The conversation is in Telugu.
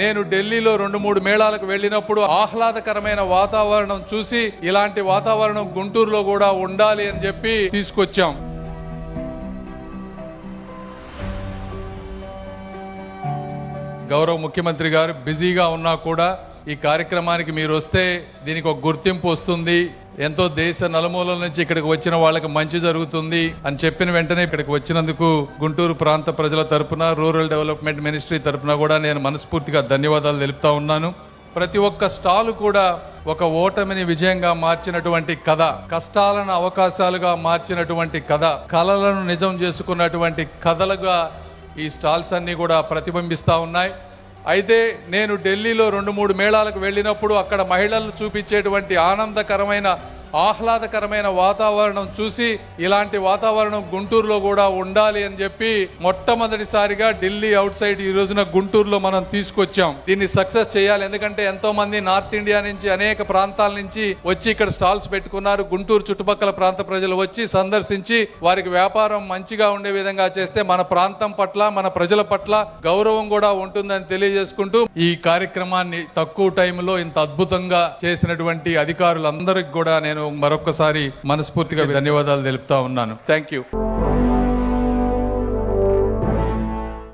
నేను ఢిల్లీలో రెండు మూడు మేళాలకు వెళ్ళినప్పుడు ఆహ్లాదకరమైన వాతావరణం చూసి ఇలాంటి వాతావరణం గుంటూరులో కూడా ఉండాలి అని చెప్పి తీసుకొచ్చాం. గౌరవ ముఖ్యమంత్రి గారు బిజీగా ఉన్నా కూడా ఈ కార్యక్రమానికి మీరు వస్తే దీనికి ఒక గుర్తింపు వస్తుంది. ఎంతో దేశ నలుమూలల నుంచి ఇక్కడికి వచ్చిన వాళ్ళకి మంచి జరుగుతుంది అని చెప్పిన వెంటనే ఇక్కడికి వచ్చినందుకు గుంటూరు ప్రాంత ప్రజల తరపున రూరల్ డెవలప్మెంట్ మినిస్ట్రీ తరపున కూడా నేను మనస్ఫూర్తిగా ధన్యవాదాలు తెలుపుతా ఉన్నాను. ప్రతి ఒక్క స్టాల్ కూడా ఒక ఓటమిని విజయంగా మార్చినటువంటి కథ కష్టాలను అవకాశాలుగా మార్చినటువంటి కథ కలలను నిజం చేసుకున్నటువంటి కథలుగా ఈ స్టాల్స్ అన్నీ కూడా ప్రతిబింబిస్తూ ఉన్నాయి. అయితే నేను ఢిల్లీలో రెండు మూడు మేళాలకు వెళ్ళినప్పుడు అక్కడ మహిళలు చూపించేటువంటి ఆనందకరమైన ఆహ్లాదకరమైన వాతావరణం చూసి ఇలాంటి వాతావరణం గుంటూరులో కూడా ఉండాలి అని చెప్పి మొట్టమొదటిసారిగా ఢిల్లీ అవుట్ సైడ్ ఈ రోజున గుంటూరులో మనం తీసుకొచ్చాం. దీన్ని సక్సెస్ చేయాలి. ఎందుకంటే ఎంతో మంది నార్త్ ఇండియా నుంచి అనేక ప్రాంతాల నుంచి వచ్చి ఇక్కడ స్టాల్స్ పెట్టుకున్నారు. గుంటూరు చుట్టుపక్కల ప్రాంత ప్రజలు వచ్చి సందర్శించి వారికి వ్యాపారం మంచిగా ఉండే విధంగా చేస్తే మన ప్రాంతం పట్ల మన ప్రజల పట్ల గౌరవం కూడా ఉంటుందని తెలియజేసుకుంటూ ఈ కార్యక్రమాన్ని తక్కువ టైంలో ఇంత అద్భుతంగా చేసినటువంటి అధికారులందరికి కూడా నేను మరొకసారి మనస్ఫూర్తిగా ధన్యవాదాలు తెలుపుతా ఉన్నాను. Thank you